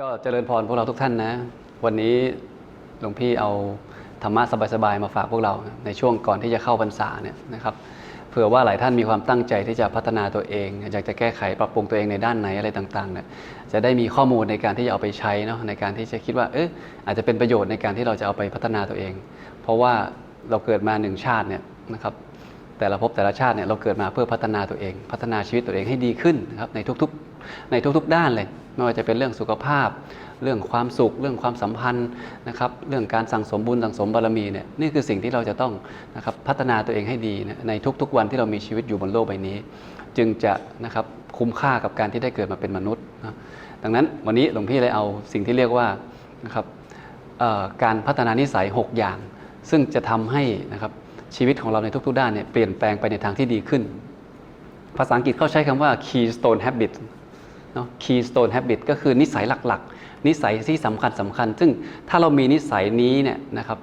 ก็เจริญพรพวกเราทุกท่านนะ วันนี้หลวงพี่เอาธรรมะสบายๆมาฝากพวกเราในช่วงก่อนที่จะเข้าพรรษาเนี่ยนะครับเผื่อว่าหลายท่านมีความตั้งใจที่จะพัฒนาตัวเองอยากจะแก้ไขปรับปรุงตัวเองในด้านไหนอะไรต่างๆเนี่ยจะได้มีข้อมูลในการที่จะเอาไปใช้เนาะในการที่จะคิดว่าเอออาจจะเป็นประโยชน์ในการที่เราจะเอาไปพัฒนาตัวเอง เพราะว่าเราเกิดมาหนึ่งชาติเนี่ยนะครับ แต่ละภพแต่ละชาติเนี่ยเราเกิดมาเพื่อพัฒนาตัวเอง พัฒนาชีวิตตัวเองให้ดีขึ้นนะครับในทุกๆในทุกๆด้านเลย ไม่ว่าจะเป็นเรื่องสุขภาพ เรื่องความสุข เรื่องความสัมพันธ์นะครับเรื่องการสั่งสมบุญสั่งสมบารมีเนี่ยนี่คือสิ่งที่เราจะต้องนะครับพัฒนาตัวเองให้ดีนในทุกๆ วันที่เรามีชีวิตอยู่บนโลกใบนี้ จึงจะนะครับคุ้มค่ากับการที่ได้เกิดมาเป็นมนุษย์นะดังนั้นวันนี้หลวงพี่เลยเอาสิ่งที่เรียกว่านะครับการพัฒนานิสัย 6 อย่าง ซึ่งจะทำให้นะครับ ชีวิตของเราในทุกๆ ด้านเนี่ยเปลี่ยนแปลงไปในทางที่ดีขึ้น ภาษาอังกฤษเขาใช้คำว่า keystone habit เนาะ keystone habit ก็คือนิสัยหลักๆ นิสัยที่สำคัญสำคัญ ซึ่งถ้าเรามีนิสัยนี้เนี่ยนะครับ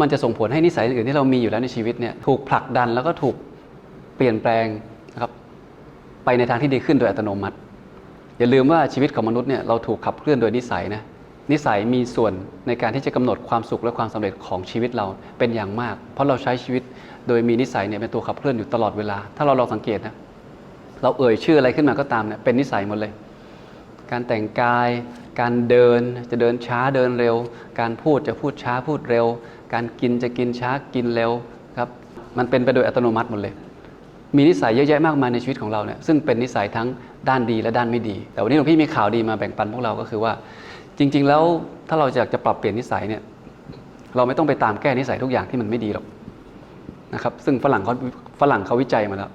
มันจะส่งผลให้นิสัยอื่นที่เรามีอยู่แล้วในชีวิตเนี่ยถูกผลักดันแล้วก็ถูกเปลี่ยนแปลงนะครับไปในทางที่ดีขึ้นโดยอัตโนมัติ อย่าลืมว่าชีวิตของมนุษย์เนี่ยเราถูกขับเคลื่อนโดยนิสัยนะ นิสัยมีส่วนในการที่จะกำหนดความสุขและความสำเร็จของชีวิตเราเป็นอย่างมาก เพราะเราใช้ชีวิตโดยมีนิสัยเนี่ยเป็นตัวขับเคลื่อนอยู่ตลอดเวลา ถ้าเราลองสังเกตนะเราเอ่ยชื่ออะไรขึ้นมาก็ตามเนี่ยเป็นนิสัยหมดเลย การแต่งกาย การเดินจะเดินช้าเดินเร็ว การพูดจะพูดช้าพูดเร็ว การกินจะกินช้ากินเร็วครับมันเป็นไปโดยอัตโนมัติหมดเลย มีนิสัยเยอะแยะมากมายในชีวิตของเราเนี่ยซึ่งเป็นนิสัยทั้งด้านดีและด้านไม่ดี แต่วันนี้หลวงพี่มีข่าวดีมาแบ่งปันพวกเราก็คือว่า จริง ๆ แล้วถ้าเราอยากจะปรับเปลี่ยนนิสัยเนี่ย เราไม่ต้องไปตามแก้นิสัยทุกอย่างที่มันไม่ดีหรอกนะครับ ซึ่งฝรั่งเขาฝรั่งเขาวิจัยมาแล้ว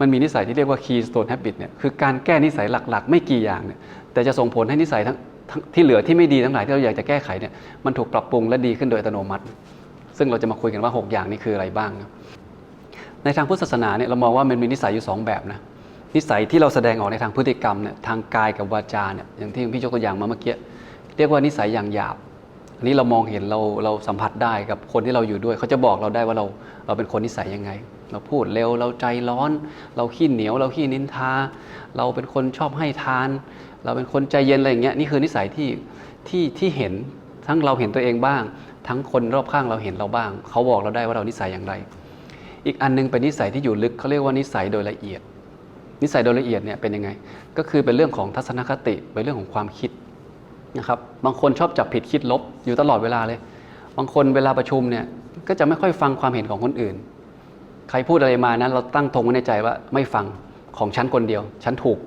มันมีนิสัยที่เรียกว่า keystone habit เนี่ยคือการแก้นิสัยหลัก ๆ ไม่กี่อย่างเนี่ยแต่จะส่งผลให้นิสัยทั้งที่เหลือที่ไม่ดีทั้งหลายที่เราอยากจะแก้ไขเนี่ยมันถูกปรับปรุงและดีขึ้นโดยอัตโนมัติ ซึ่งเราจะมาคุยกันว่า 6 อย่างนี้คืออะไรบ้าง ในทางพุทธศาสนาเนี่ยเรามองว่ามันมีนิสัยอยู่ 2 แบบนะนิสัยที่เราแสดงออกในทางพฤติกรรมเนี่ยทางกายกับวาจาเนี่ยอย่างที่พี่ยกตัวอย่างมาเมื่อกี้ เรียกว่านิสัยอย่างหยาบ อันนี้เรามองเห็นเราเราสัมผัสได้กับคนที่เราอยู่ด้วย เขาจะบอกเราได้ว่าเราเราเป็นคนนิสัยยังไง เราพูดเร็วเราใจร้อน เราขี้เหนียว เราขี้นินทา เราเป็นคนชอบให้ทาน เราเป็นคนใจเย็นอะไรอย่างเงี้ยนี่คือนิสัยที่ที่ที่เห็นทั้งเราเห็นตัวเองบ้าง ทั้งคนรอบข้างเราเห็นเราบ้าง เขาบอกเราได้ว่าเรานิสัยอย่างไร อีกอันนึงเป็นนิสัยที่อยู่ลึกเขาเรียกว่านิสัยโดยละเอียด นิสัยโดยละเอียดเนี่ยเป็นยังไง ก็คือเป็นเรื่องของทัศนคติเป็นเรื่องของความคิด นะครับบางคนชอบจับผิดคิดลบอยู่ตลอดเวลาเลย บางคนเวลาประชุมเนี่ยก็จะไม่ค่อยฟังความเห็นของคนอื่น ใครพูดอะไรมานั้น เราตั้งธงไว้ในใจว่าไม่ฟังของฉันคนเดียวฉันถูก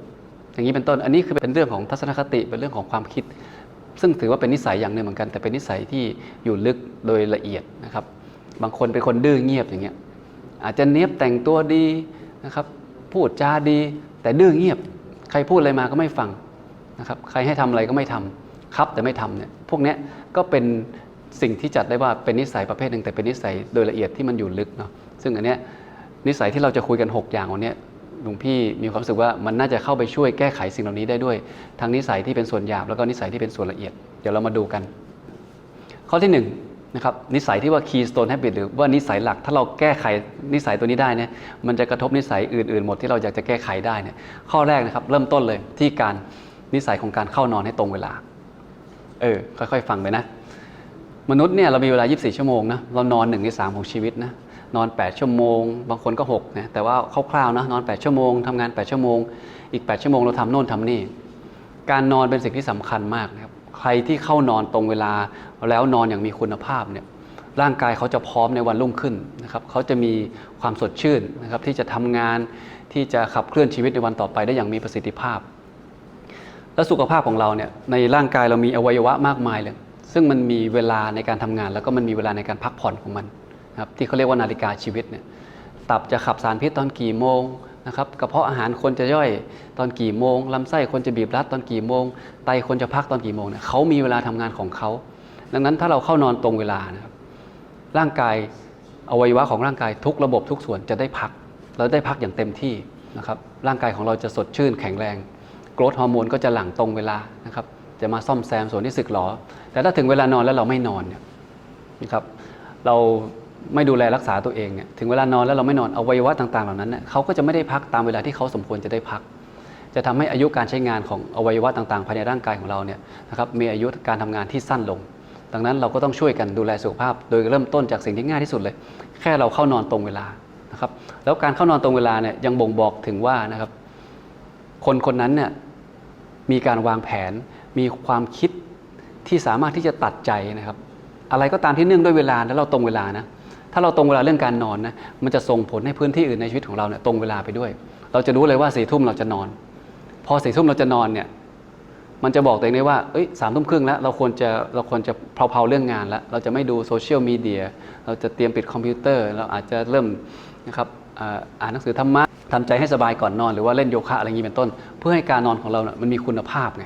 อย่างนี้เป็นต้นอันนี้คือเป็นเรื่องของทัศนคติเป็นเรื่องของความคิด ซึ่งถือว่าเป็นนิสัยอย่างหนึ่งเหมือนกัน แต่เป็นนิสัยที่อยู่ลึกโดยละเอียดนะครับ บางคนเป็นคนดื้อเงียบอย่างเงี้ยอาจจะเนี้ยบแต่งตัวดีนะครับ พูดจาดีแต่ดื้อเงียบ ใครพูดอะไรมาก็ไม่ฟังนะครับ ใครให้ทำอะไรก็ไม่ทำ ครับแต่ไม่ทำเนี่ยพวกนี้ก็เป็นสิ่งที่จัดได้ว่าเป็นนิสัยประเภทหนึ่งแต่เป็นนิสัยโดยละเอียดที่มันอยู่ลึกเนาะซึ่งอันเนี้ยนิสัยที่เราจะคุยกัน 6 อย่างวันนี้หลวงพี่มีความรู้สึกว่ามันน่าจะเข้าไปช่วยแก้ไขสิ่งเหล่านี้ได้ด้วยทั้งนิสัยที่เป็นส่วนหยาบแล้วก็นิสัยที่เป็นส่วนละเอียด เดี๋ยวเรามาดูกัน ข้อที่1นงนะครับนิสัยที่ว่า keystone habit หรือว่านิสัยหลักถ้าเราแก้ไขนิสัยตัวนี้ได้เนี่ยมันจะกระทบนิสัยอื่นๆ หมดที่เราอยากจะแก้ไขได้เนี่ยข้อแรกนะครับเริ่มต้นเลยที่การนิสัยของการเข้านอนให้ตรงเวลา เออค่อยๆฟังไปนะ มนุษย์เนี่ยเรามีเวลา 24 ชั่วโมงนะเรานอน1ใน3ของชีวิตนะนอน 8 ชั่วโมง บางคนก็6นะแต่ว่าคร่าวๆนะนอน 8 ชั่วโมงทำงาน 8 ชั่วโมง อีก 8 ชั่วโมงเราทำโน่นทำนี่ การนอนเป็นสิ่งที่สำคัญมากนะครับใครที่เข้านอนตรงเวลาแล้วนอนอย่างมีคุณภาพเนี่ยร่างกายเขาจะพร้อมในวันรุ่งขึ้นนะครับเขาจะมีความสดชื่นนะครับที่จะทำงานที่จะขับเคลื่อนชีวิตในวันต่อไปได้อย่างมีประสิทธิภาพ และสุขภาพของเราเนี่ยในร่างกายเรามีอวัยวะมากมายเลย ซึ่งมันมีเวลาในการทำงาน แล้วก็มันมีเวลาในการพักผ่อนของมันครับที่เขาเรียกว่านาฬิกาชีวิตเนี่ยตับจะขับสารพิษตอนกี่โมงนะครับกระเพาะอาหารคนจะย่อยตอนกี่โมงลำไส้คนจะบีบรัดตอนกี่โมงไตคนจะพักตอนกี่โมงเนี่ยเขามีเวลาทำงานของเขาดังนั้นถ้าเราเข้านอนตรงเวลานะครับร่างกายอวัยวะของร่างกายทุกระบบทุกส่วนจะได้พักเราได้พักอย่างเต็มที่นะครับร่างกายของเราจะสดชื่นแข็งแรง กรทฮอร์โมนก็จะหลั่งตรงเวลานะครับจะมาซ่อมแซมส่วนที่สึกหรอ แต่ถ้าถึงเวลานอนแล้วเราไม่นอนเนี่ยนะครับเราไม่ดูแลรักษาตัวเองเนี่ยถึงเวลานอนแล้วเราไม่นอนอวัยวะต่างๆเหล่านั้นเนี่ยเขาก็จะไม่ได้พักตามเวลาที่เขาสมควรจะได้พัก จะทำให้อายุการใช้งานของอวัยวะต่างๆ ภายในร่างกายของเราเนี่ยนะครับมีอายุการทำงานที่สั้นลง ดังนั้นเราก็ต้องช่วยกันดูแลสุขภาพ โดยเริ่มต้นจากสิ่งที่ง่ายที่สุดเลย แค่เราเข้านอนตรงเวลานะครับแล้วการเข้านอนตรงเวลาเนี่ยยังบ่งบอกถึงว่านะครับคนคนนั้นเนี่ย มีการวางแผน มีความคิดที่สามารถที่จะตัดใจนะครับ อะไรก็ตามที่เนื่องด้วยเวลาแล้วเราตรงเวลานะถ้าเราตรงเวลาเรื่องการนอนนะมันจะส่งผลให้พื้นที่อื่นในชีวิตของเราเนี่ยตรงเวลาไปด้วย เราจะรู้เลยว่าสี่ทุ่มเราจะนอน พอสี่ทุ่มเราจะนอนเนี่ยมันจะบอกตัวเองได้ว่าเอ้ยสามทุ่มครึ่งแล้วเราควรจะเราควรจะเพลาๆเรื่องงานแล้ว เราจะไม่ดูโซเชียลมีเดียเราจะเตรียมปิดคอมพิวเตอร์ เราอาจจะเริ่มนะครับอ่าอ่านหนังสือธรรมะ ทำใจให้สบายก่อนนอนหรือว่าเล่นโยคะอะไรอย่างนี้เป็นต้น เพื่อให้การนอนของเราเนี่ยมันมีคุณภาพไง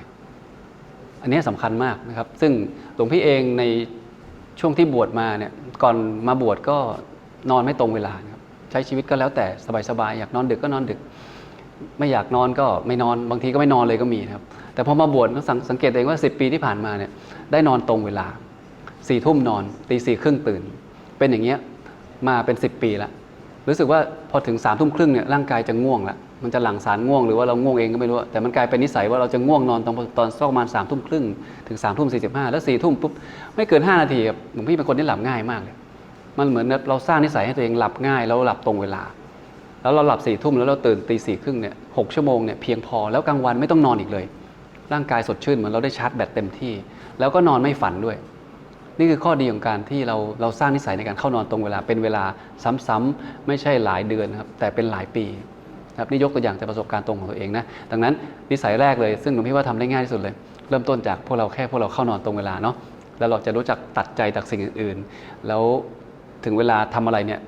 อันนี้สำคัญมากนะครับ ซึ่งหลวงพี่เองในช่วงที่บวชมาเนี่ยก่อนมาบวชก็นอนไม่ตรงเวลาครับใช้ชีวิตก็แล้วแต่สบายๆอยากนอนดึกก็นอนดึก ไม่อยากนอนก็ไม่นอนบางทีก็ไม่นอนเลยก็มีครับแต่พอมาบวชก็สังสังเกตตัวเองว่า 10 ปีที่ผ่านมาเนี่ยได้นอนตรงเวลาสี่ทุ่มนอนตีสี่ครึ่งตื่น เป็นอย่างเงี้ยมาเป็น 10 ปีและ รู้สึกว่าพอถึงสามทุ่มครึ่งเนี่ยร่างกายจะง่วงละมันจะหลั่งสารง่วงหรือว่าเราง่วงเองก็ไม่รู้ แต่มันกลายเป็นนิสัยว่าเราจะง่วงนอนตอนตอนสักประมาณสามทุ่มครึ่งถึงสามทุ่มสี่สิบห้าแล้วสี่ทุ่มปุ๊บไม่เกินห้านาทีครับหลวงพี่เป็นคนที่หลับง่ายมากเลยมันเหมือนเราสร้างนิสัยให้ตัวเองหลับง่ายแล้วหลับตรงเวลา แล้วเราหลับสี่ทุ่มแล้วเราตื่นตีสี่ครึ่งเนี่ยหกชั่วโมงเนี่ยเพียงพอแล้วกลางวันไม่ต้องนอนอีกเลย ร่างกายสดชื่นเหมือนเราได้ชาร์จแบตเต็มที่ แล้วก็นอนไม่ฝันด้วย นี่คือข้อดีของการที่เราเราสร้างนิสัยในการเข้านอนตรงเวลาเป็นเวลาซ้ำๆไม่ใช่หลายเดือนครับแต่เป็นหลายปีครับนี่ยกตัวอย่างจากประสบการณ์ตรงของตัวเองนะดังนั้นนิสัยแรกเลย ซึ่งหลวงพี่ว่าทำได้ง่ายที่สุดเลย เริ่มต้นจากพวกเราแค่พวกเราเข้านอนตรงเวลาเนาะแล้วเราจะรู้จักตัดใจจากสิ่งอื่นๆ แล้วถึงเวลาทำอะไรเนี่ย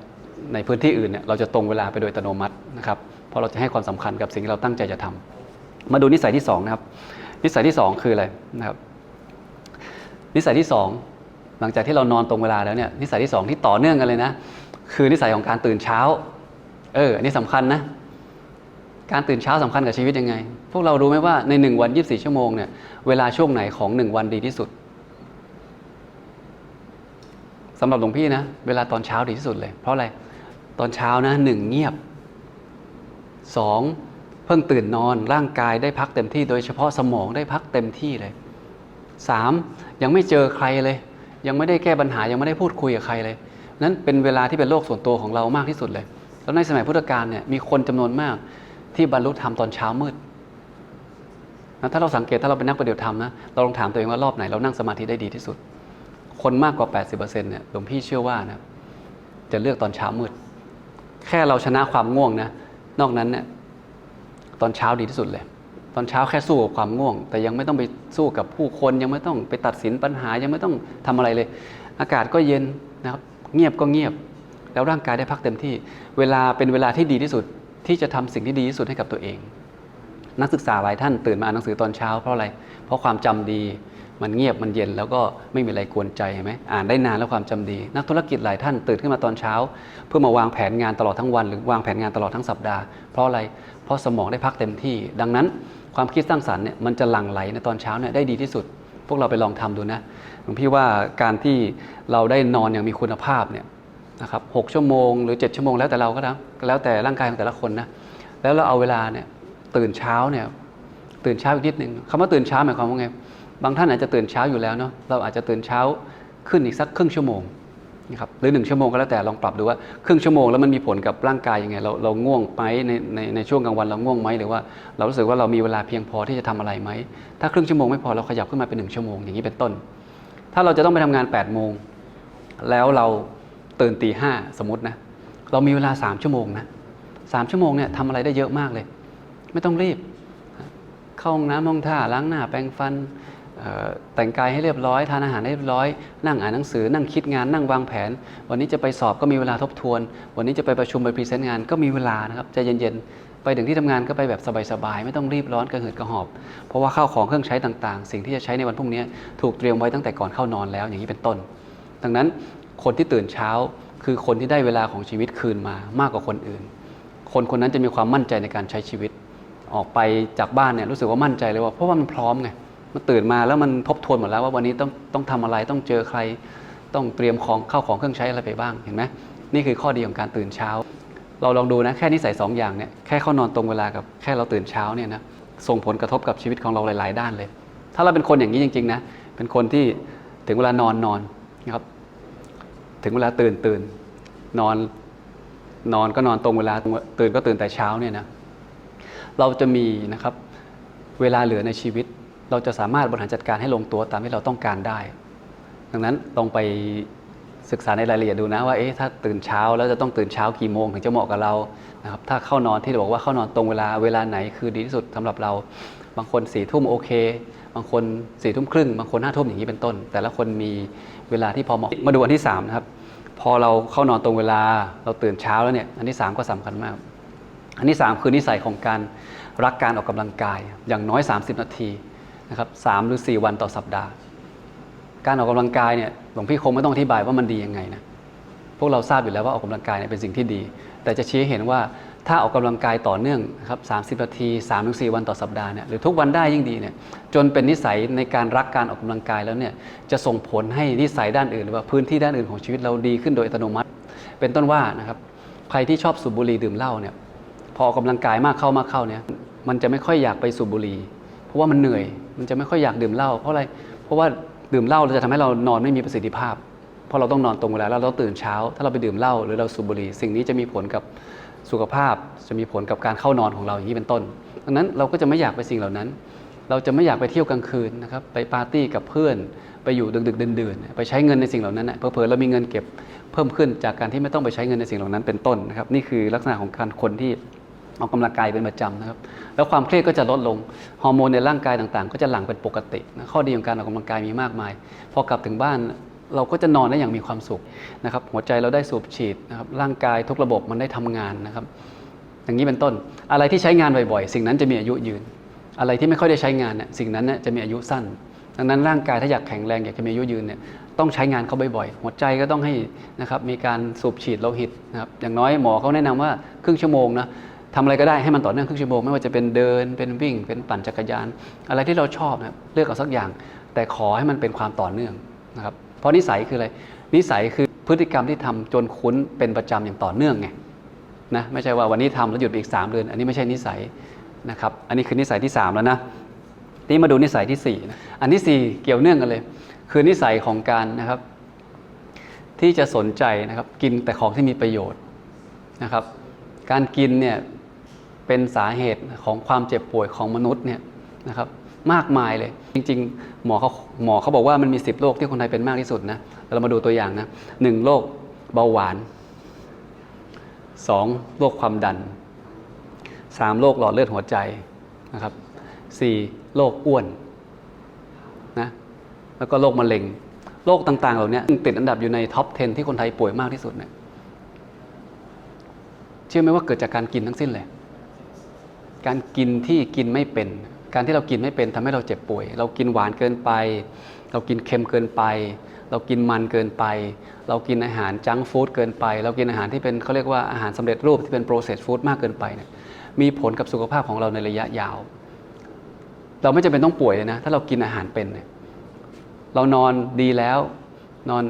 ในพื้นที่อื่นเนี่ยเราจะตรงเวลาไปโดยอัตโนมัตินะครับเพราะเราจะให้ความสำคัญกับสิ่งที่เราตั้งใจจะทำมาดูนิสัยที่สองนะครับนิสัยที่สองคืออะไรนะครับนิสัยที่สอง หลังจากที่เรานอนตรงเวลาแล้วเนี่ยนิสัยที่สองที่ต่อเนื่องกันเลยนะ คือนิสัยของการตื่นเช้า เอออันนี้สำคัญนะ การตื่นเช้าสำคัญกับชีวิตยังไง พวกเรารู้ไหมว่าในหนึ่งวัน 24 ชั่วโมงเนี่ยเวลาช่วงไหนของหนึ่งวันดีที่สุดสำหรับหลวงพี่นะ เวลาตอนเช้าดีที่สุดเลย เพราะอะไรตอนเช้านะหนึ่งเงียบสองเพิ่งตื่นนอนร่างกายได้พักเต็มที่ โดยเฉพาะสมองได้พักเต็มที่เลยสามยังไม่เจอใครเลย ยังไม่ได้แก้ปัญหายังไม่ได้พูดคุยกับใครเลยนั้นเป็นเวลาที่เป็นโลกส่วนตัวของเรามากที่สุดเลย แล้วในสมัยพุทธกาลเนี่ยมีคนจำนวนมากที่บรรลุธรรมตอนเช้ามืดนะถ้าเราสังเกตถ้าเราเป็นนักปฏิบัติธรรมนะเราลองถามตัวเองว่ารอบไหนเรานั่งสมาธิได้ดีที่สุด คนมากกว่า 80%เนี่ยหลวงพี่เชื่อว่านะจะเลือกตอนเช้ามืด แค่เราชนะความง่วงนะนอกนั้นเนี่ยตอนเช้าดีที่สุดเลย ตอนเช้าแค่สู้กับความง่วง แต่ยังไม่ต้องไปสู้กับผู้คน ยังไม่ต้องไปตัดสินปัญหายังไม่ต้องทำอะไรเลย อากาศก็เย็นนะครับ เงียบก็เงียบ แล้วร่างกายได้พักเต็มที่ เวลาเป็นเวลาที่ดีที่สุดที่จะทำสิ่งที่ดีที่สุดให้กับตัวเอง นักศึกษาหลายท่านตื่นมาอ่านหนังสือตอนเช้าเพราะอะไร เพราะความจำดีมันเงียบมันเย็นแล้วก็ไม่มีอะไรกวนใจเห็นไหมอ่านได้นานแล้วความจำดี นักธุรกิจหลายท่านตื่นขึ้นมาตอนเช้า เพื่อมาวางแผนงานตลอดทั้งวัน หรือวางแผนงานตลอดทั้งสัปดาห์เพราะอะไร เพราะสมองได้พักเต็มที่ ดังนั้น ความคิดสร้างสรรค์เนี่ยมันจะหลั่งไหลในตอนเช้าเนี่ยได้ดีที่สุด พวกเราไปลองทำดูนะหลวงพี่ว่าการที่เราได้นอนอย่างมีคุณภาพเนี่ยนะครับหกชั่วโมงหรือ 7 ชั่วโมงแล้วแต่เราก็นะแล้วแต่ร่างกายของแต่ละคนนะแล้วเราเอาเวลาเนี่ยตื่นเช้าเนี่ยตื่นเช้าอีกนิดหนึ่งคำว่าตื่นเช้าหมายความว่าไงบางท่านอาจจะตื่นเช้าอยู่แล้วเนาะเราอาจจะตื่นเช้าขึ้นอีกสักครึ่งชั่วโมง นะครับหรือหนึ่งชั่วโมงก็แล้วแต่ลองปรับดูว่าครึ่งชั่วโมงแล้วมันมีผลกับร่างกายยังไง เราเราง่วงไหมในในในช่วงกลางวันเราง่วงไหมหรือว่าเรารู้สึกว่าเรามีเวลาเพียงพอที่จะทำอะไรไหมถ้าครึ่งชั่วโมงไม่พอเราขยับขึ้นมาเป็นหนึ่งชั่วโมงอย่างนี้เป็นต้น ถ้าเราจะต้องไปทำงาน8ปดโมงแล้วเราตื่นตีห้าสมมตินะเรามีเวลา 3 ชั่วโมงนะสามชั่วโมงเนี่ยทำอะไรได้เยอะมากเลย ไม่ต้องรีบ เข้าห้องน้ำห้องท่าล้างหน้าแปรงฟัน แต่งกายให้เรียบร้อย ทานอาหารให้เรียบร้อย นั่งอ่านหนังสือ นั่งคิดงาน นั่งวางแผน วันนี้จะไปสอบก็มีเวลาทบทวน วันนี้จะไปประชุมไปพรีเซนต์งานก็มีเวลานะครับใจเย็นๆ ไปถึงที่ทำงานก็ไปแบบสบายๆ ไม่ต้องรีบร้อนกระหืดกระหอบ เพราะว่าข้าวของเครื่องใช้ต่างๆ สิ่งที่จะใช้ในวันพรุ่งนี้ถูกเตรียมไว้ตั้งแต่ก่อนเข้านอนแล้วอย่างนี้เป็นต้น ดังนั้นคนที่ตื่นเช้าคือคนที่ได้เวลาของชีวิตคืนมามากกว่าคนอื่น คนคนนั้นจะมีความมั่นใจในการใช้ชีวิต ออกไปจากบ้านเนี่ยรู้สึกว่ามั่นใจเลยว่าเพราะว่ามันพร้อมไง มันตื่นมาแล้วมันทบทวนหมดแล้วว่าวันนี้ต้องต้องทำอะไรต้องเจอใคร ต้องเตรียมของเข้าของเครื่องใช้อะไรไปบ้างเห็นไหมนี่คือข้อดีของการตื่นเช้า เราลองดูนะแค่นิสัยสองอย่างเนี่ยแค่เข้านอนตรงเวลากับแค่เราตื่นเช้าเนี่ยนะส่งผลกระทบกับชีวิตของเราหลาย ๆ ด้านเลย ถ้าเราเป็นคนอย่างนี้จริง ๆ นะ เป็นคนที่ถึงเวลานอนนอนนะครับ ถึงเวลาตื่นตื่นนอนนอนก็นอนตรงเวลาตื่นก็ตื่นแต่เช้าเนี่ยนะเราจะมีนะครับเวลาเหลือในชีวิต เราจะสามารถบริหารจัดการให้ลงตัวตามที่เราต้องการได้ ดังนั้นลองไปศึกษาในรายละเอียดดูนะว่าเอ๊ะถ้าตื่นเช้าแล้วจะต้องตื่นเช้ากี่โมงถึงจะเหมาะกับเรานะครับถ้าเข้านอนที่เราบอกว่าเข้านอนตรงเวลาเวลาไหนคือดีที่สุดสำหรับเรา บางคนสี่ทุ่มโอเค บางคนสี่ทุ่มครึ่ง บางคนห้าทุ่มอย่างนี้เป็นต้น แต่ละคนมีเวลาที่พอเหมาะมาดูอันที่สามนะครับพอเราเข้านอนตรงเวลาเราตื่นเช้าแล้วเนี่ยอันที่สามก็สำคัญมาก อันที่ 3 คือนิสัยของการรักการออกกำลังกายอย่างน้อย 30 นาที นะครับสามหรือ 4 วันต่อสัปดาห์ การออกกำลังกายเนี่ยหลวงพี่คงไม่ต้องอธิบายว่ามันดียังไงนะพวกเราทราบอยู่แล้วว่าออกกำลังกายเนี่ยเป็นสิ่งที่ดี แต่จะชี้ให้เห็นว่าถ้าออกกำลังกายต่อเนื่องครับ30นาที3-4ถึงวันต่อสัปดาห์เนี่ยหรือทุกวันได้ยิ่งดีเนี่ยจนเป็นนิสัยในการรักการออกกำลังกายแล้วเนี่ยจะส่งผลให้นิสัยด้านอื่น หรือว่าพื้นที่ด้านอื่นของชีวิตเราดีขึ้นโดยอัตโนมัติ เป็นต้นว่านะครับใครที่ชอบสูบบุหรี่ดื่มเหล้าเนี่ยพอออกกำลังกายมากเข้ามากเข้าเนี่ยมันจะไม่ค่อยอยากไปสูบบุหรี่เพราะว่ามันเหนื่อย มันจะไม่ค่อยอยากดื่มเหล้าเพราะอะไร เพราะว่าดื่มเหล้าจะทำให้เรานอนไม่มีประสิทธิภาพ เพราะเราต้องนอนตรงเวลาแล้วเราตื่นเช้า ถ้าเราไปดื่มเหล้าหรือเราสูบบุหรี่สิ่งนี้จะมีผลกับสุขภาพ จะมีผลกับการเข้านอนของเราอย่างนี้เป็นต้น ดังนั้นเราก็จะไม่อยากไปสิ่งเหล่านั้น เราจะไม่อยากไปเที่ยวกลางคืนนะครับไปปาร์ตี้กับเพื่อน ไปอยู่ดึกๆดื่นๆไปใช้เงินในสิ่งเหล่านั้นนะเผลอเรามีเงินเก็บเพิ่มขึ้นจากการที่ไม่ต้องไปใช้เงินในสิ่งเหล่านั้นเป็นต้นนะครับนี่คือลักษณะของการคนที่ ออกกำลังกายเป็นประจำนะครับ แล้วความเครียดก็จะลดลง ฮอร์โมนในร่างกายต่างๆ ก็จะหลั่งเป็นปกตินะข้อดีของการออกกำลังกายมีมากมาย พอกลับถึงบ้านเราก็จะนอนได้อย่างมีความสุขนะครับ หัวใจเราได้สูบฉีดนะครับ ร่างกายทุกระบบมันได้ทำงานนะครับ อย่างนี้เป็นต้น อะไรที่ใช้งานบ่อยๆ สิ่งนั้นจะมีอายุยืน อะไรที่ไม่ค่อยได้ใช้งานเนี่ย สิ่งนั้นเนี่ยจะมีอายุสั้น ดังนั้นร่างกายถ้าอยากแข็งแรงอยากจะมีอายุยืนเนี่ย ต้องใช้งานเขาบ่อยๆ หัวใจก็ต้องให้นะครับ มีการสูบฉีดโลหิตนะครับ อย่างน้อยหมอเขาแนะนำว่าครึ่งชั่วโมงนะ ทำอะไรก็ได้ให้มันต่อเนื่องครึ่งชั่วโมงไม่ว่าจะเป็นเดินเป็นวิ่ง เป็นปั่นจักรยาน อะไรที่เราชอบนะเลือกเอาสักอย่าง แต่ขอให้มันเป็นความต่อเนื่องนะครับเพราะนิสัยคืออะไรนิสัยคือพฤติกรรมที่ทำจนคุ้นเป็นประจำอย่างต่อเนื่องไงนะไม่ใช่ว่าวันนี้ทำแล้วหยุดไปอีก 3 เดือน อันนี้ไม่ใช่นิสัยนะครับอันนี้คือนิสัยที่ 3 แล้วนะนี่มาดูนิสัยที่4นะอันที่ 4 เกี่ยวเนื่องกันเลย คือนิสัยของการนะครับ ที่จะสนใจนะครับกินแต่ของที่มีประโยชน์นะครับ การกินเนี่ย เป็นสาเหตุของความเจ็บป่วยของมนุษย์เนี่ยนะครับมากมายเลย จริง ๆ หมอเขาหมอเขาบอกว่ามันมี 10โรคที่คนไทยเป็นมากที่สุดนะเรามาดูตัวอย่างนะหนึ่งโรคเบาหวานสองโรคความดันสามโรคหลอดเลือดหัวใจนะครับสี่โรคอ้วนนะแล้วก็โรคมะเร็งโรคต่าง ๆ เหล่านี้ติดอันดับอยู่ในท็อป 10 ที่คนไทยป่วยมากที่สุดเนี่ยเชื่อไหมว่าเกิดจากการกินทั้งสิ้นเลย การกินที่กินไม่เป็น การที่เรากินไม่เป็นทำให้เราเจ็บป่วย เรากินหวานเกินไป เรากินเค็มเกินไป เรากินมันเกินไป เรากินอาหารจังฟู้ดเกินไป เรากินอาหารที่เป็นเขาเรียกว่าอาหารสำเร็จรูปที่เป็นโปรเซสฟู้ดมากเกินไปเนี่ยมีผลกับสุขภาพของเราในระยะยาว เราไม่จำเป็นต้องป่วยเลยนะ ถ้าเรากินอาหารเป็นเนี่ยเรานอนดีแล้วนอน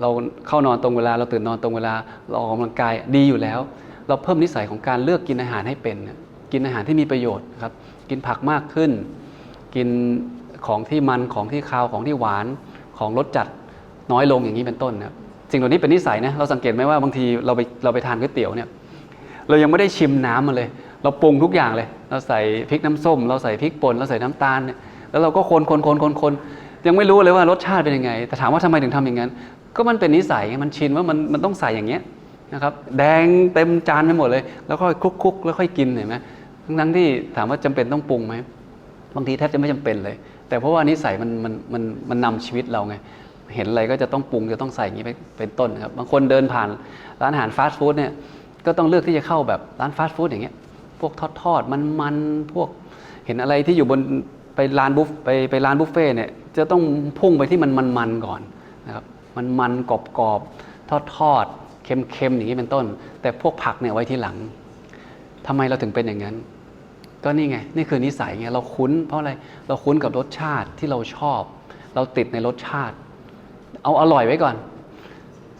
เราเข้านอนตรงเวลา เราตื่นนอนตรงเวลา เราออกกำลังกายดีอยู่แล้ว เราเพิ่มนิสัยของการเลือกกินอาหารให้เป็นเนี่ย กินอาหารที่มีประโยชน์ครับ กินผักมากขึ้น กินของที่มันของที่คาวของที่หวานของรสจัดน้อยลงอย่างนี้เป็นต้นนะครับสิ่งเหล่านี้เป็นนิสัยนะเราสังเกตไหมว่าบางทีเราไปเราไปทานก๋วยเตี๋ยวเนี่ยเรายังไม่ได้ชิมน้ำมันเลย เราปรุงทุกอย่างเลย เราใส่พริกน้ำส้ม เราใส่พริกป่นเราใส่น้ำตาลเนี่ยแล้วเราก็คนคนคนคนคนยังไม่รู้เลยว่ารสชาติเป็นยังไง แต่ถามว่าทำไมถึงทำอย่างนั้น ก็มันเป็นนิสัยมันชินว่ามันมันต้องใส่อย่างเงี้ยนะครับแดงเต็มจานไปหมดเลย แล้วก็คลุกคลุกแล้วค่อยกินเห็นไหม ทั้งทั้งที่ถามว่าจำเป็นต้องปรุงไหมบางทีแทบจะไม่จำเป็นเลย แต่เพราะว่านิสัยมันมันมันมันนำชีวิตเราไงเห็นอะไรก็จะต้องปรุงจะต้องใส่อย่างนี้เป็นต้นครับบางคนเดินผ่านร้านอาหารฟาสต์ฟู้ดเนี่ยก็ต้องเลือกที่จะเข้าแบบร้านฟาสต์ฟู้ดอย่างเงี้ยพวกทอดทอดมันมันพวกเห็นอะไรที่อยู่บนไปร้านบุฟไปไปร้านบุฟเฟ่เนี่ยจะต้องพุ่งไปที่มันมันมันก่อนนะครับมันมันกรอบกรอบทอดทอดเค็มเค็มอย่างนี้เป็นต้น แต่พวกผักเนี่ยไว้ที่หลังทำไมเราถึงเป็นอย่างนั้น ก็นี่ไง นี่คือนิสัยไงเราคุ้น เพราะอะไร เราคุ้นกับรสชาติที่เราชอบ เราติดในรสชาติ เอาอร่อยไว้ก่อน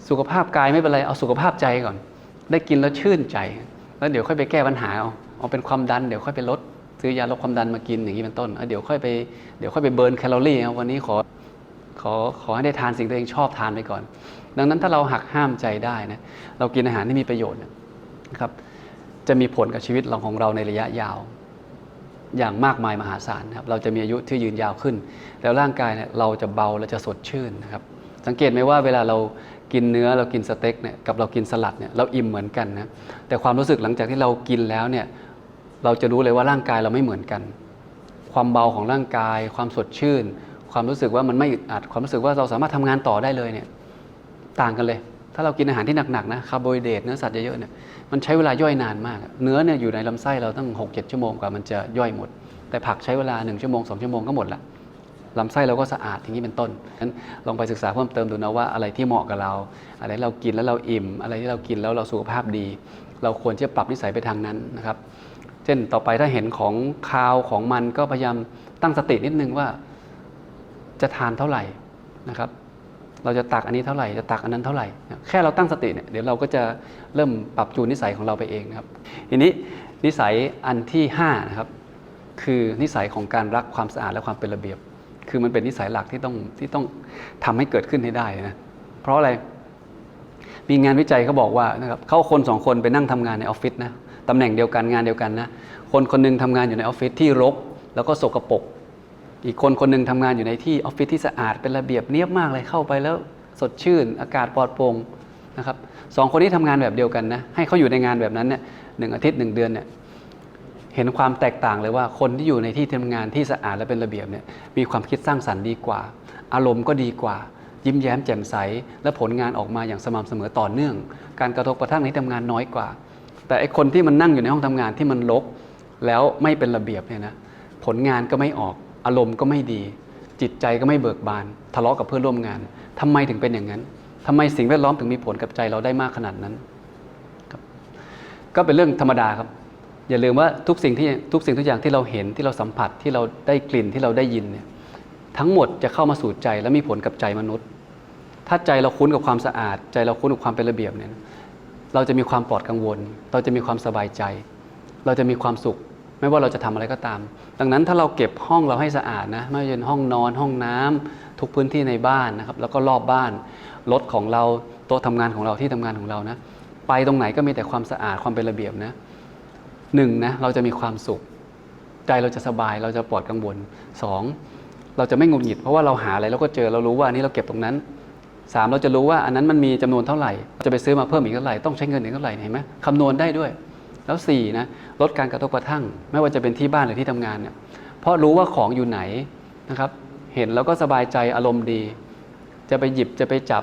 สุขภาพกายไม่เป็นไร เอาสุขภาพใจก่อน ได้กินแล้วชื่นใจ แล้วเดี๋ยวค่อยไปแก้ปัญหาเอาเอาเป็นความดัน เดี๋ยวค่อยไปลดซื้อยาลดความดันมากินอย่างนี้เป็นต้นแล้วเดี๋ยวค่อยไปเดี๋ยวค่อยไปเบิร์นแคลอรี่วันนี้ขอขอขอให้ได้ทานสิ่งที่ตัวเองชอบทานไปก่อน ดังนั้นถ้าเราหักห้ามใจได้นะเรากินอาหารที่มีประโยชน์นะครับจะมีผลกับชีวิตเราของเราในระยะยาว อย่างมากมายมหาศาลนะครับเราจะมีอายุที่ยืนยาวขึ้น แล้วร่างกายเนี่ยเราจะเบาและจะสดชื่นนะครับสังเกตไหมว่าเวลาเรากินเนื้อเรากินสเต็กเนี่ยกับเรากินสลัดเนี่ยเราอิ่มเหมือนกันนะแต่ความรู้สึกหลังจากที่เรากินแล้วเนี่ยเราจะรู้เลยว่าร่างกายเราไม่เหมือนกัน ความเบาของร่างกาย ความสดชื่น ความรู้สึกว่ามันไม่อึดอัด ความรู้สึกว่าเราสามารถทำงานต่อได้เลยเนี่ยต่างกันเลย ถ้าเรากินอาหารที่หนักๆนะคาร์โบไฮเดรตเนื้อสัตว์เยอะๆเนี่ย มันใช้เวลาย่อยนานมาก เนื้อเนี่ยอยู่ในลำไส้เราตั้ง6-7ชั่วโมงกว่ามันจะย่อยหมด แต่ผักใช้เวลา 1 ชั่วโมง 2 ชั่วโมงก็หมดละลำไส้เราก็สะอาดอย่างนี้เป็นต้นนั้นลองไปศึกษาเพิ่มเติมดูนะว่าอะไรที่เหมาะกับเรา อะไรที่เรากินแล้วเราอิ่ม อะไรที่เรากินแล้วเราสุขภาพดี เราควรที่จะปรับนิสัยไปทางนั้นนะครับ เช่นต่อไปถ้าเห็นของคาวของมันก็พยายามตั้งสตินิดนึงว่าจะทานเท่าไหร่นะครับ เราจะตักอันนี้เท่าไหร่จะตักอันนั้นเท่าไหร่ แค่เราตั้งสติเนี่ยเดี๋ยวเราก็จะเริ่มปรับจูนนิสัยของเราไปเองนะครับ ทีนี้นิสัยอันที่5นะครับคือนิสัยของการรักความสะอาดและความเป็นระเบียบ คือมันเป็นนิสัยหลักที่ต้องที่ต้องทำให้เกิดขึ้นให้ได้นะเพราะอะไรมีงานวิจัยเขาบอกว่านะครับเขาคนสองคนไปนั่งทำงานในออฟฟิศนะตำแหน่งเดียวกันงานเดียวกันนะคนคนหนึงทำงานอยู่ในออฟฟิศที่รก แล้วก็สกปรก อีกคนคนหนึ่งทำงานอยู่ในที่ออฟฟิศที่สะอาดเป็นระเบียบเนียบมากเลยเข้าไปแล้วสดชื่น อากาศปลอดโปร่งนะครับสองคนนี้ทำงานแบบเดียวกันนะให้เขาอยู่ในงานแบบนั้นเนี่ยหนึ่งอาทิตย์หนึ่งเดือนเนี่ยเห็นความแตกต่างเลยว่าคนที่อยู่ในที่ทำงานที่สะอาดและเป็นระเบียบเนี่ยมีความคิดสร้างสรรค์ดีกว่า อารมณ์ก็ดีกว่า ยิ้มแย้มแจ่มใส และผลงานออกมาอย่างสม่ำเสมอต่อเนื่อง การกระทบกระทั่งในที่ทำงานน้อยกว่า แต่ไอคนที่มันนั่งอยู่ในห้องทำงานที่มันรกแล้วไม่เป็นระเบียบเนี่ยนะผลงานก็ไม่ออก อารมณ์ก็ไม่ดี จิตใจก็ไม่เบิกบาน ทะเลาะกับเพื่อนร่วมงานทำไมถึงเป็นอย่างนั้นทำไมสิ่งแวดล้อมถึงมีผลกับใจเราได้มากขนาดนั้นก็เป็นเรื่องธรรมดาครับ อย่าลืมว่าทุกสิ่งที่ทุกสิ่งทุกอย่างที่เราเห็นที่เราสัมผัสที่เราได้กลิ่นที่เราได้ยินเนี่ยทั้งหมดจะเข้ามาสู่ใจและมีผลกับใจมนุษย์ ถ้าใจเราคุ้นกับความสะอาด ใจเราคุ้นกับความเป็นระเบียบเนี่ยเราจะมีความปลอดกังวล เราจะมีความสบายใจ เราจะมีความสุข ไม่ว่าเราจะทำอะไรก็ตาม ดังนั้นถ้าเราเก็บห้องเราให้สะอาดนะไม่ว่าจะเป็นห้องนอนห้องน้ำทุกพื้นที่ในบ้านนะครับ แล้วก็รอบบ้านรถของเราโต๊ะทำงานของเราที่ทำงานของเรานะ ไปตรงไหนก็มีแต่ความสะอาดความเป็นระเบียบนะหนึ่งนะเราจะมีความสุข ใจเราจะสบายเราจะปลอดกังวลสองเราจะไม่งุนหงิดเพราะว่าเราหาอะไรเราก็เจอเรารู้ว่าอันนี้เราเก็บตรงนั้นสามเราจะรู้ว่าอันนั้นมันมีจำนวนเท่าไหร่จะไปซื้อมาเพิ่มอีกเท่าไหร่ต้องใช้เงินอีกเท่าไหร่เห็นไหมคำนวณได้ด้วย แล้วสี่นะลดการกระทบกระทั่ง ไม่ว่าจะเป็นที่บ้านหรือที่ทำงานเนี่ยเพราะรู้ว่าของอยู่ไหนนะครับ เห็นแล้วก็สบายใจอารมณ์ดี จะไปหยิบจะไปจับ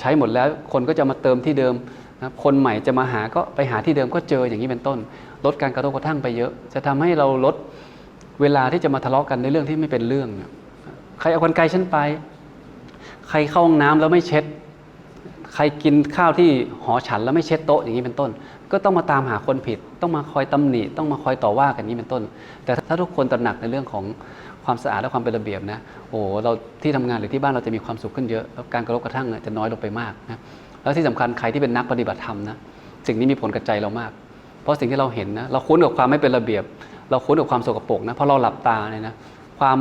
ใช้หมดแล้ว คนก็จะมาเติมที่เดิมนะคคนใหม่จะมาหาก็ไปหาที่เดิมก็เจออย่างนี้เป็นต้น ลดการกระทบกระทั่งไปเยอะ จะทำให้เราลดเวลาที่จะมาทะเลาะกันในเรื่องที่ไม่เป็นเรื่องเนี่ยใครเอากันไกลฉันไป ใครเข้าห้องน้ำแล้วไม่เช็ด ใครกินข้าวที่หอฉันแล้วไม่เช็ดโต๊ะอย่างนี้เป็นต้น ก็ต้องมาตามหาคนผิด ต้องมาคอยตำหนิ ต้องมาคอยต่อว่ากันนี้เป็นต้น แต่ถ้าทุกคนตระหนักในเรื่องของความสะอาดและความเป็นระเบียบนะ โอ้เราที่ทำงานหรือที่บ้านเราจะมีความสุขขึ้นเยอะ แล้วการกระทบกระทั่งเนี่ยจะน้อยลงไปมากนะ แล้วที่สำคัญใครที่เป็นนักปฏิบัติธรรมนะ สิ่งนี้มีผลกับใจเรามาก เพราะสิ่งที่เราเห็นนะ เราคุ้นกับความไม่เป็นระเบียบ เราคุ้นกับความสกปรกนะ เพราะเราหลับตาเนี่ยนะ ความ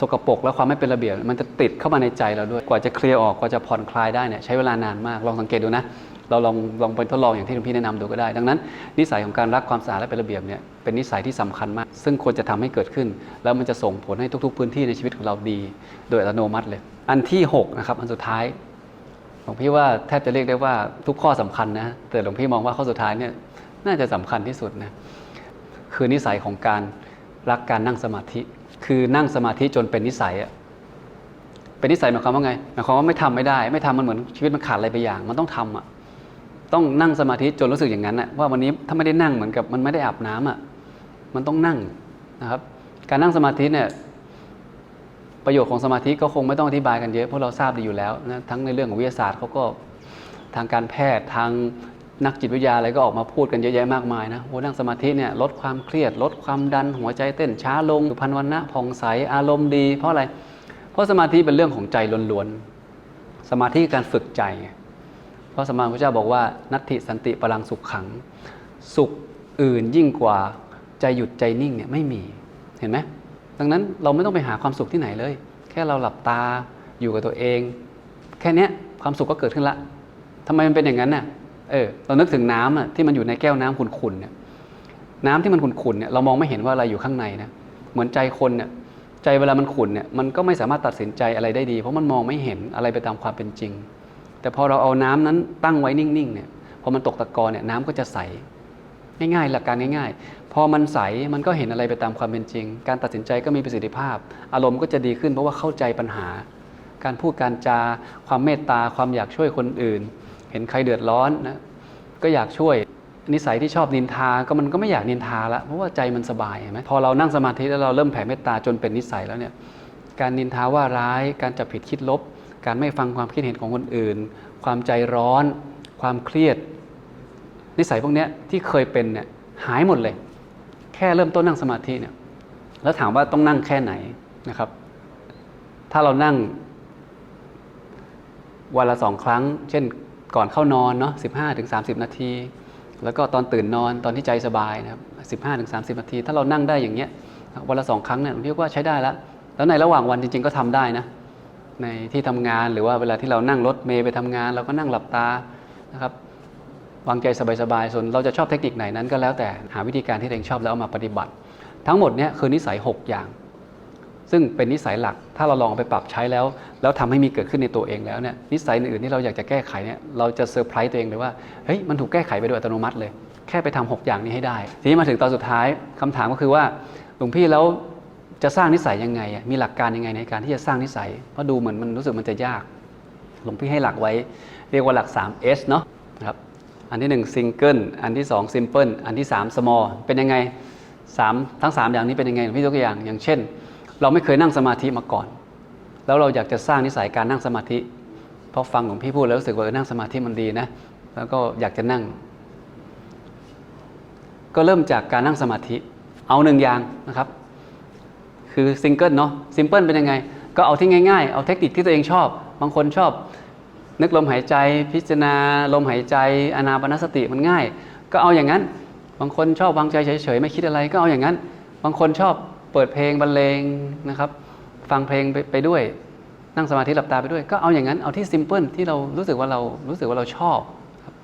สกปรกและความไม่เป็นระเบียบ มันจะติดเข้ามาในใจเราด้วย กว่าจะเคลียร์ออก กว่าจะผ่อนคลายได้เนี่ยใช้เวลานานมาก ลองสังเกตดูนะ เราลองลองไปทดลองอย่างที่หลวงพี่แนะนำดูก็ได้ ดังนั้น นิสัยของการรักความสะอาดและเป็นระเบียบเนี่ยเป็นนิสัยที่สำคัญมาก ซึ่งควรจะทำให้เกิดขึ้น แล้วมันจะส่งผลให้ทุก ๆ พื้นที่ในชีวิตของเราดี โดยอัตโนมัติเลย อันที่6นะครับอันสุดท้ายหลวงพี่ว่าแทบจะเรียกได้ว่าทุกข้อสำคัญนะแต่หลวงพี่มองว่าข้อสุดท้ายเนี่ยน่าจะสำคัญที่สุดนะคือนิสัยของการรักการนั่งสมาธิ คือนั่งสมาธิจนเป็นนิสัยอะเป็นนิสัยหมายความว่าไงหมายความว่าไม่ทำไม่ได้ ไม่ทำมันเหมือนชีวิตมันขาดอะไรไปอย่าง มันต้องทำอะ ต้องนั่งสมาธิจนรู้สึกอย่างนั้นนะว่าวันนี้ถ้าไม่ได้นั่งเหมือนกับมันไม่ได้อาบน้ำอะมันต้องนั่งนะครับ การนั่งสมาธิเนี่ยประโยชน์ของสมาธิก็คงไม่ต้องอธิบายกันเยอะเพราะเราทราบดีอยู่แล้วนะทั้งในเรื่องของวิทยาศาสตร์เขาก็ทางการแพทย์ทางนักจิตวิทยาอะไรก็ออกมาพูดกันเยอะแยะมากมายนะโอ้นั่งสมาธิเนี่ยลดความเครียด ลดความดันหัวใจเต้นช้าลงพันวันนะผ่องใสอารมณ์ดี เพราะอะไร เพราะสมาธิเป็นเรื่องของใจล้วนๆสมาธิการฝึกใจ พราะสมมาพระเจ้าบอกว่านัตถิสันติพลังสุขขัง สุขอื่นยิ่งกว่าใจหยุดใจนิ่งเนี่ยไม่มีเห็นไหมดังนั้นเราไม่ต้องไปหาความสุขที่ไหนเลย แค่เราหลับตาอยู่กับตัวเอง แค่นี้ความสุขก็เกิดขึ้นละทำไมมันเป็นอย่างนั้นน่ะเออเรานึกถึงน้ำอะที่มันอยู่ในแก้วน้ำขุ่นๆเนี่ยน้ำที่มันขุ่นๆเนี่ยเรามองไม่เห็นว่าอะไรอยู่ข้างในนะเหมือนใจคนเนี่ยใจเวลามันขุ่นเนี่ยมันก็ไม่สามารถตัดสินใจอะไรได้ดี เพราะมันมองไม่เห็นอะไรไปตามความเป็นจริง แต่พอเราเอาน้ำนั้นตั้งไว้นิ่งๆเนี่ยพอมันตกตะกอนเนี่ยน้ำก็จะใส ง่ายๆ หลักการง่ายๆ พอมันใสมันก็เห็นอะไรไปตามความเป็นจริง การตัดสินใจก็มีประสิทธิภาพ อารมณ์ก็จะดีขึ้นเพราะว่าเข้าใจปัญหา การพูดการจา ความเมตตาความอยากช่วยคนอื่น เห็นใครเดือดร้อนนะก็อยากช่วยนิสัยที่ชอบนินทาก็มันก็ไม่อยากนินทาละเพราะว่าใจมันสบายเห็นไหมพอเรานั่งสมาธิแล้วเราเริ่มแผ่เมตตาจนเป็นนิสัยแล้วเนี่ยการนินทาว่าร้ายการจับผิดคิดลบ การไม่ฟังความคิดเห็นของคนอื่น ความใจร้อน ความเครียด นิสัยพวกนี้ที่เคยเป็นเนี่ยหายหมดเลย แค่เริ่มต้นนั่งสมาธิเนี่ยแล้วถามว่าต้องนั่งแค่ไหนนะครับ ถ้าเรานั่ง วันละสองครั้ง เช่นก่อนเข้านอนเนาะสิบห้าถึงสามสิบนาที แล้วก็ตอนตื่นนอนตอนที่ใจสบายนะครับสิบห้าถึงสามสิบนาที ถ้าเรานั่งได้อย่างเงี้ยวันละสองครั้งเนี่ยเรียกว่าใช้ได้แล้วแล้วในระหว่างวันจริง ๆ ก็ทำได้นะ ในที่ทำงานหรือว่าเวลาที่เรานั่งรถเมย์ไปทำงาน เราก็นั่งหลับตานะครับวางใจสบายๆส่วนเราจะชอบเทคนิคไหนนั้นก็แล้วแต่หาวิธีการที่ตัวเองชอบแล้วเอามาปฏิบัติ ทั้งหมดเนี้คือนิสัย 6 อย่าง ซึ่งเป็นนิสัยหลัก ถ้าเราลองเอาไปปรับใช้แล้ว แล้วทำให้มีเกิดขึ้นในตัวเองแล้วเนี่ยนิสัยอื่นๆที่เราอยากจะแก้ไขเนี่ยเราจะเซอร์ไพรส์ตัวเองเลยว่าเฮ้ยมันถูกแก้ไขไปโดยอัตโนมัติเลย แค่ไปทำหกอย่างนี้ให้ได้ ทีนี้มาถึงตอนสุดท้ายคำถามก็คือว่าหลวงพี่แล้ว จะสร้างนิสัยยังไง มีหลักการยังไงในการที่จะสร้างนิสัย เพราะดูเหมือนมันรู้สึกมันจะยาก หลวงพี่ให้หลักไว้ เรียกว่าหลัก 3S เนาะนะครับ อันที่1 Single อันที่2 Simple อันที่3 Small เป็นยังไงสามทั้ง 3 อย่างนี้เป็นยังไงหลวงพี่ยกตัวอย่าง อย่างเช่น เราไม่เคยนั่งสมาธิมาก่อน แล้วเราอยากจะสร้างนิสัยการนั่งสมาธิ เพอฟังหลวงพี่พูดแล้วรู้สึกว่านั่งสมาธิมันดีนะ แล้วก็อยากจะนั่ง ก็เริ่มจากการนั่งสมาธิ เอาหนึ่งอย่างนะครับ คือซิงเกิลเนาะซิมเพิลเป็นยังไง ก็เอาที่ง่ายๆ เอาเทคนิคที่ตัวเองชอบ บางคนชอบ นึกลมหายใจพิจารณาลมหายใจอนาปนสติมันง่าย ก็เอาอย่างนั้น บางคนชอบวางใจเฉยๆไม่คิดอะไรก็เอาอย่างนั้น บางคนชอบเปิดเพลงบรรเลงนะครับ ฟังเพลงไปไปด้วย นั่งสมาธิหลับตาไปด้วย ก็เอาอย่างนั้นเอาที่ซิมเพิลที่เรารู้สึกว่าเรารู้สึกว่าเราชอบครับ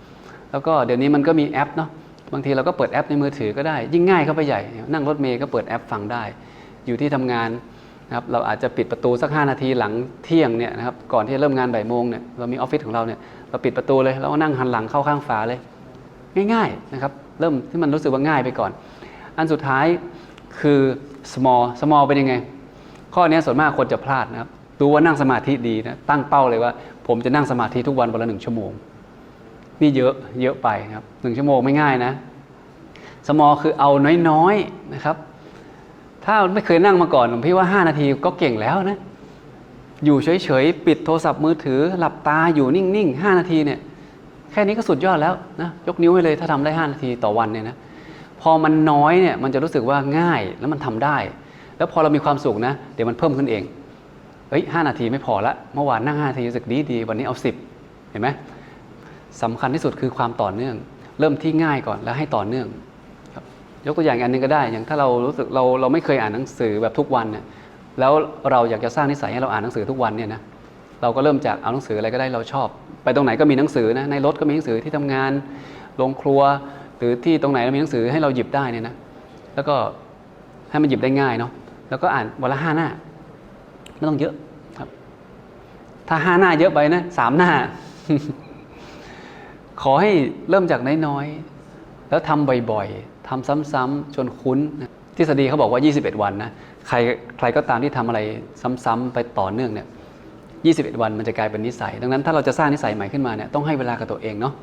แล้วก็เดี๋ยวนี้มันก็มีแอปเนาะบางทีเราก็เปิดแอปในมือถือก็ได้ ยิ่งง่ายเข้าไปใหญ่ นั่งรถเมย์ก็เปิดแอปฟังได้ อยู่ที่ทำงานนะครับเราอาจจะปิดประตูสัก 5 นาทีหลังเที่ยงเนี่ยนะครับก่อนที่จะเริ่มงานบ่ายโมงเนี่ยเรามีออฟฟิศของเราเนี่ยเราปิดประตูเลยแล้วก็นั่งหันหลังเข้าข้างฝาเลย ง่ายๆนะครับเริ่มที่มันรู้สึกว่าง่ายไปก่อน อันสุดท้ายคือ small small เป็นยังไง ข้อนี้ส่วนมากคนจะพลาดนะครับดูว่านั่งสมาธิดีนะตั้งเป้าเลยว่า ผมจะนั่งสมาธิทุกวันวันละหนึ่งชั่วโมง นี่เยอะเยอะไปครับหนึ่งชั่วโมงไม่ง่ายนะ small คือเอาน้อยๆนะครับ ถ้าไม่เคยนั่งมาก่อนผมพี่ว่า 5 นาทีก็เก่งแล้วนะ อยู่เฉยๆ ปิดโทรศัพท์มือถือ หลับตาอยู่นิ่งๆ 5 นาทีเนี่ย แค่นี้ก็สุดยอดแล้วนะ ยกนิ้วให้เลยถ้าทำได้ 5 นาทีต่อวันเนี่ยนะ พอมันน้อยเนี่ยมันจะรู้สึกว่าง่ายแล้วมันทำได้ แล้วพอเรามีความสุขนะ เดี๋ยวมันเพิ่มขึ้นเอง เฮ้ยหนาทีไม่พอละ เมื่อวานนั่ง5นาทีรู้สึกดีดี วันนี้เอา 10 เห็นไหมสำคัญที่สุดคือความต่อเนื่อง เริ่มที่ง่ายก่อนแล้วให้ต่อเนื่อง ยกตัวอย่างอันหนึงก็ได้ อย่างถ้าเรารู้สึกเราเราไม่เคยอ่านหนังสือแบบทุกวันเนี่ยแล้วเราอยากจะสร้างนิสัยให้เราอ่านหนังสือทุกวันเนี่ยนะเราก็เริ่มจากเอาหนังสืออะไรก็ได้เราชอบ ไปตรงไหนก็มีหนังสือนะในรถก็มีหนังสือที่ทำงานโรงครัว หรือที่ตรงไหนมีหนังสือให้เราหยิบได้เนี่ยนะแล้วก็ให้มันหยิบได้ง่ายเนาะแล้วก็อ่านวันละห้าหน้าไม่ต้องเยอะครับ ถ้าห้าหน้าเยอะไปนะสามหน้า ขอให้เริ่มจากน้อยๆแล้วทำบ่อยๆ ทำซ้ำๆจนคุ้นทฤษฎีเขาบอกว่า 21 วันนะใครใครก็ตามที่ทำอะไรซ้ำๆไปต่อเนื่องเนี่ย21 วันมันจะกลายเป็นนิสัย ดังนั้นถ้าเราจะสร้างนิสัยใหม่ขึ้นมาเนี่ยต้องให้เวลากับตัวเองเนาะ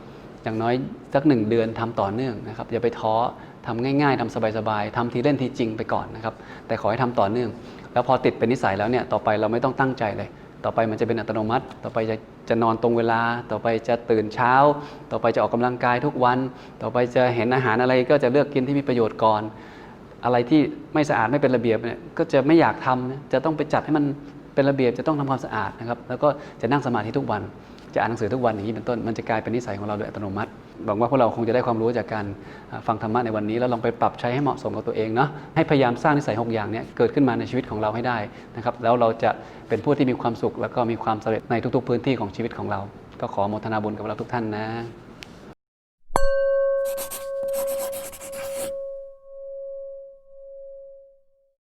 อย่างน้อยสักหนึ่งเดือนทำต่อเนื่องนะครับอย่าไปท้อทำง่าย ๆทำสบายๆทำทีเล่นทีจริงไปก่อนนะครับแต่ขอให้ทำต่อเนื่อง แล้วพอติดเป็นนิสัยแล้วเนี่ยต่อไปเราไม่ต้องตั้งใจเลย ต่อไปมันจะเป็นอัตโนมัติ ต่อไปจะจะนอนตรงเวลา ต่อไปจะตื่นเช้า ต่อไปจะออกกำลังกายทุกวัน ต่อไปจะเห็นอาหารอะไรก็จะเลือกกินที่มีประโยชน์ก่อน อะไรที่ไม่สะอาดไม่เป็นระเบียบเนี่ยก็จะไม่อยากทำจะต้องไปจัดให้มันเป็นระเบียบจะต้องทำความสะอาดนะครับแล้วก็จะนั่งสมาธิทุกวัน จะอ่านหนังสือทุกวันอย่างนี้เป็นต้นมันจะกลายเป็นนิสัยของเราโดยอัตโนมัติ หวังว่าพวกเราคงจะได้ความรู้จากการฟังธรรมะในวันนี้ แล้วลองไปปรับใช้ให้เหมาะสมกับตัวเองเนาะให้พยายามสร้างนิสัย6อย่างเนี้เกิดขึ้นมาในชีวิตของเราให้ได้นะครับแล้วเราจะเป็นผู้ที่มีความสุข แล้วก็มีความสำเร็จในทุกๆ พื้นที่ของชีวิตของเรา ก็ขอโมทนาบุญกับเราทุกท่านนะ